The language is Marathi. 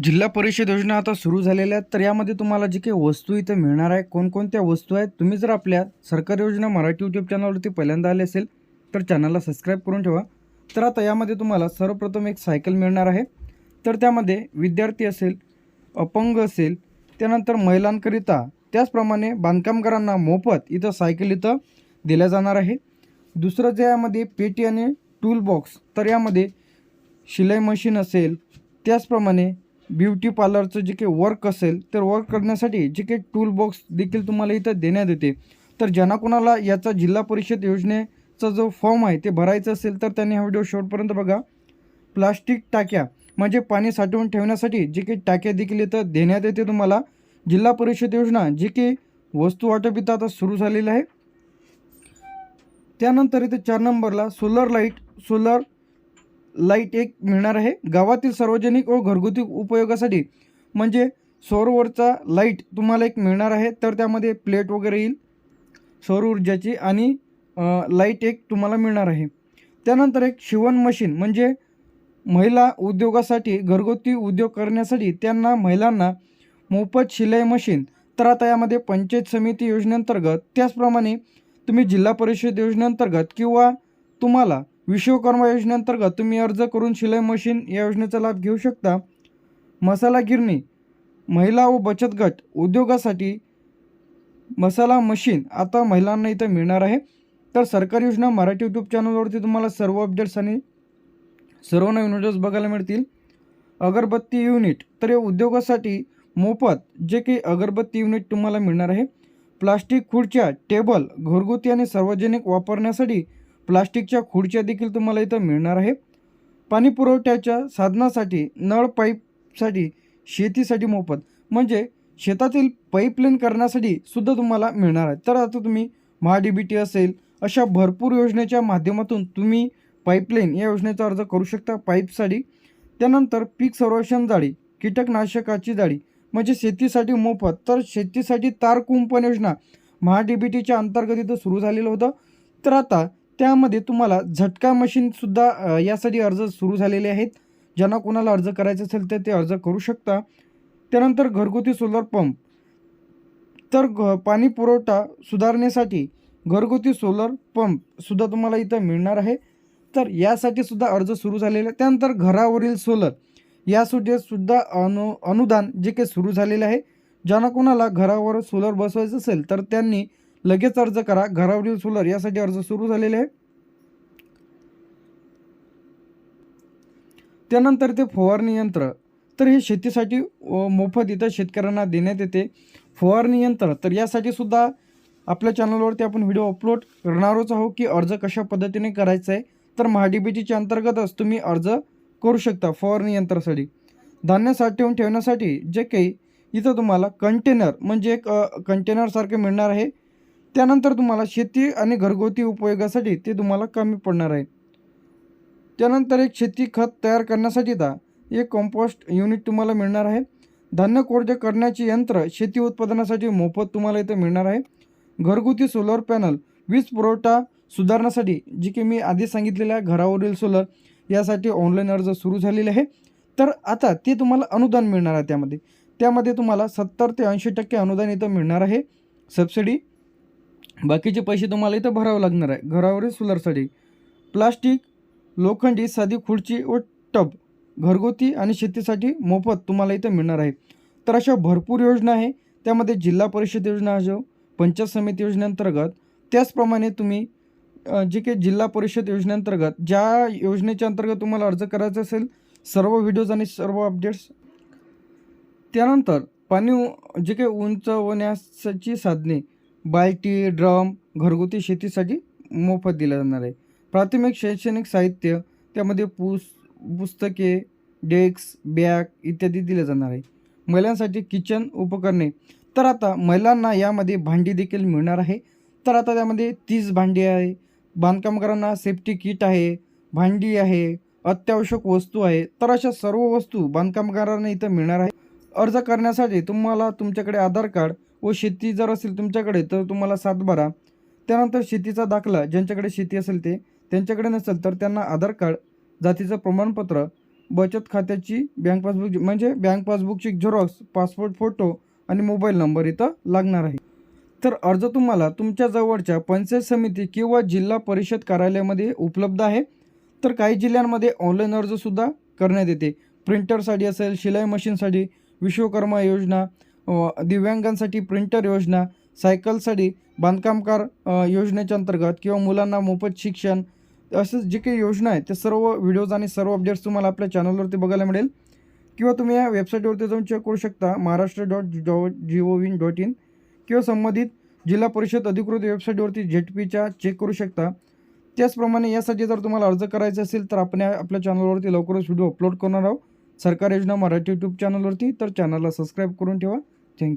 जिल्हा परिषद योजना आता सुरू झालेल्या आहेत तर यामध्ये तुम्हाला जी काही वस्तू इथं मिळणार आहे कोणकोणत्या वस्तू आहेत तुम्ही जर आपल्या सरकारी योजना मराठी यूट्यूब चॅनलवरती पहिल्यांदा आले असेल तर चॅनलला सबस्क्राईब करून ठेवा. तर आता यामध्ये तुम्हाला सर्वप्रथम एक सायकल मिळणार आहे. तर त्यामध्ये विद्यार्थी असेल अपंग असेल त्यानंतर महिलांकरिता त्याचप्रमाणे बांधकामगारांना मोफत इथं सायकल इथं दिल्या जाणार आहे. दुसरं जे यामध्ये पेटी आणि टूल बॉक्स तर यामध्ये शिलाई मशीन असेल त्याचप्रमाणे ब्युटी पार्लरचं जे काही वर्क असेल तर वर्क करण्यासाठी जे काही टूल बॉक्स देखील तुम्हाला इथं देण्यात येते. तर ज्यांना कोणाला याचा जिल्हा परिषद योजनेचा जो फॉर्म आहे ते भरायचं असेल तर त्यांनी हा व्हिडिओ शेवटपर्यंत बघा. प्लास्टिक टाक्या म्हणजे पाणी साठवून ठेवण्यासाठी जे काही टाक्या देखील इथं देण्यात येते तुम्हाला. जिल्हा परिषद योजना जी काही वस्तू वाटप इथं आता सुरू झालेलं आहे. त्यानंतर इथे चार नंबरला सोलर लाइट सोलर लाइट एक मिळणार आहे. गावातील सार्वजनिक व घरगुती उपयोगासाठी म्हणजे सौरवरचा लाइट तुम्हाला एक मिळणार आहे. तर त्यामध्ये प्लेट वगैरे येईल सौर ऊर्जाची आणि लाइट एक तुम्हाला मिळणार आहे. त्यानंतर एक शिवण मशीन म्हणजे महिला उद्योगासाठी घरगुती उद्योग करण्यासाठी त्यांना महिलांना मोफत शिलाई मशीन तर आता यामध्ये पंचायत समिती योजनेअंतर्गत त्याचप्रमाणे तुम्ही जिल्हा परिषद योजनेअंतर्गत किंवा तुम्हाला विश्वकर्मा योजनेअंतर्गत तुम्ही अर्ज करून शिलाई मशीन या योजनेचा लाभ घेऊ शकता. मसाला गिरणी महिला व बचत गट उद्योगासाठी मसाला मशीन आता महिलांना इथं मिळणार आहे. तर सरकारी योजना मराठी यूट्यूब चॅनलवरती तुम्हाला सर्व अपडेट्स आणि सर्व नवीन व्हिडिओज बघायला मिळतील. अगरबत्ती युनिट तर या उद्योगासाठी मोफत जे काही अगरबत्ती युनिट तुम्हाला मिळणार आहे. प्लास्टिक खुर्च्या टेबल घरगुती आणि सार्वजनिक वापरण्यासाठी प्लास्टिकच्या खुर्च्या देखील तुम्हाला इथं मिळणार आहे. पाणी पुरवठ्याच्या साधनासाठी नळ पाईपसाठी शेतीसाठी मोफत म्हणजे शेतातील पाईपलाईन करण्यासाठी सुद्धा तुम्हाला मिळणार आहे. तर आता तुम्ही महा बी टी असेल अशा भरपूर योजनेच्या माध्यमातून तुम्ही पाईपलाईन या योजनेचा अर्ज करू शकता. पाईपसाठी त्यानंतर पीक संरक्षण जाळी कीटकनाशकाची जाळी म्हणजे शेतीसाठी मोफत. तर शेतीसाठी तार कुंपण योजना महा डी बी टीच्या अंतर्गत इथं सुरू झालेलं होतं. तर आता त्यामध्ये तुम्हाला झटका मशीनसुद्धा यासाठी अर्ज सुरू झालेले आहेत. ज्यांना कोणाला अर्ज करायचा असेल तर ते अर्ज करू शकता. त्यानंतर घरगुती सोलर पंप. तर घ पाणी पुरवठा सुधारण्यासाठी घरगुती सोलर पंपसुद्धा तुम्हाला इथं मिळणार आहे. तर यासाठी सुद्धा अर्ज सुरू झालेला आहे त्यानंतर घरावरील सोलर यासाठी सुद्धा अनु अनुदान जे काही सुरू झालेले आहे. ज्यांना कोणाला घरावर सोलर बसवायचं असेल तर त्यांनी लगेच अर्ज करा. घरावरील सोलर यासाठी अर्ज सुरू झालेले आहे त्यानंतर ते फवारणी यंत्र. तर हे शेतीसाठी मोफत इथं शेतकऱ्यांना देण्यात येते. फवारणी यंत्र. तर यासाठी सुद्धा आपल्या चॅनलवरती आपण व्हिडिओ अपलोड करणारच आहोत की अर्ज कशा पद्धतीने करायचा आहे. तर महाडीबीटीच्या अंतर्गतच तुम्ही अर्ज करू शकता फवारणी यंत्रासाठी. धान्य साठवून ठेवण्यासाठी जे काही इथं तुम्हाला कंटेनर म्हणजे एक कंटेनरसारखं मिळणार आहे. त्यानंतर तुम्हाला शेती आणि घरगुती उपयोगासाठी ते तुम्हाला कमी पडणार आहे. त्यानंतर एक शेती खत तयार करण्यासाठीचा एक कंपोस्ट युनिट तुम्हाला मिळणार आहे. धान्य कोरडे करण्याचे यंत्र शेती उत्पादनासाठी मोफत तुम्हाला इथं मिळणार आहे. घरगुती सोलर पॅनल वीज पुरवठा सुधारण्यासाठी जी की मी आधी सांगितलेलं आहे घरावरील सोलर यासाठी ऑनलाईन अर्ज सुरू झालेले आहे. तर आता ते तुम्हाला अनुदान मिळणार आहे त्यामध्ये. त्यामध्ये तुम्हाला सत्तर ते ऐंशी टक्के अनुदान इथं मिळणार आहे. सबसिडी बाकीचे पैसे तुम्हाला इथं भरावं लागणार आहे. घरावरील सोलरसाठी. प्लास्टिक लोखंडी साधी खुर्ची व टब घरगुती आणि शेतीसाठी मोफत तुम्हाला इथं मिळणार आहे. तर अशा भरपूर योजना आहे. त्यामध्ये जिल्हा परिषद योजना असो पंचायत समिती योजनेअंतर्गत. त्याचप्रमाणे तुम्ही जे काही जिल्हा परिषद योजनेअंतर्गत ज्या योजनेच्या अंतर्गत तुम्हाला अर्ज करायचा असेल सर्व व्हिडिओज आणि सर्व अपडेट्स त्यानंतर पाणी जे काही उंचवण्याची साधने बाल्टी ड्रम घरगुती शेतीसाठी मोफत दिलं जाणार आहे. प्राथमिक शैक्षणिक साहित्य त्यामध्ये पुस पुस्तके डेस्क बॅग इत्यादी दिले जाणार आहे. महिलांसाठी किचन उपकरणे. तर आता महिलांना यामध्ये भांडी देखील मिळणार आहे. तर आता त्यामध्ये तीस भांडी आहे. बांधकामगारांना सेफ्टी किट आहे भांडी आहे अत्यावश्यक वस्तू आहे. तर अशा सर्व वस्तू बांधकामगारांना इथं मिळणार आहे. अर्ज करण्यासाठी तुम्हाला तुमच्याकडे आधार कार्ड व शेती जर असेल तुमच्याकडे तर तुम्हाला सातबारा त्यानंतर शेतीचा दाखला ज्यांच्याकडे शेती असेल ते त्यांच्याकडे नसेल तर त्यांना आधार कार्ड जातीचं प्रमाणपत्र बचत खात्याची बँक पासबुक म्हणजे बँक पासबुकची झेरॉक्स पासपोर्ट फोटो आणि मोबाईल नंबर इथं लागणार आहे. तर अर्ज तुम्हाला तुमच्या जवळच्या पंचायत समिती किंवा जिल्हा परिषद कार्यालयामध्ये उपलब्ध आहे. तर काही जिल्ह्यांमध्ये ऑनलाईन अर्जसुद्धा करण्यात येते. प्रिंटरसाठी असेल शिलाई मशीनसाठी विश्वकर्मा योजना दिव्यांगांसाठी प्रिंटर योजना सायकलसाठी बांधकामकार योजनेच्या अंतर्गत किंवा मुलांना मोफत शिक्षण असं जे काही योजना आहेत ते सर्व व्हिडिओज आणि सर्व अपडेट्स तुम्हाला आपल्या चॅनलवरती बघायला मिळेल. किंवा तुम्ही या वेबसाईटवरती जाऊन चेक करू शकता Maharashtra dot dot G O V dot in किंवा संबंधित जिल्हा परिषद अधिकृत वेबसाईटवरती झेड पीच्या चेक करू शकता. त्याचप्रमाणे यासाठी जर तुम्हाला अर्ज करायचा असेल तर आपण आपल्या चॅनलवरती लवकरच व्हिडिओ अपलोड करणार आहोत. सरकार योजना मराठी यूट्यूब चॅनलवरती तर चॅनलला सबस्क्राईब करून ठेवा. थँक्यू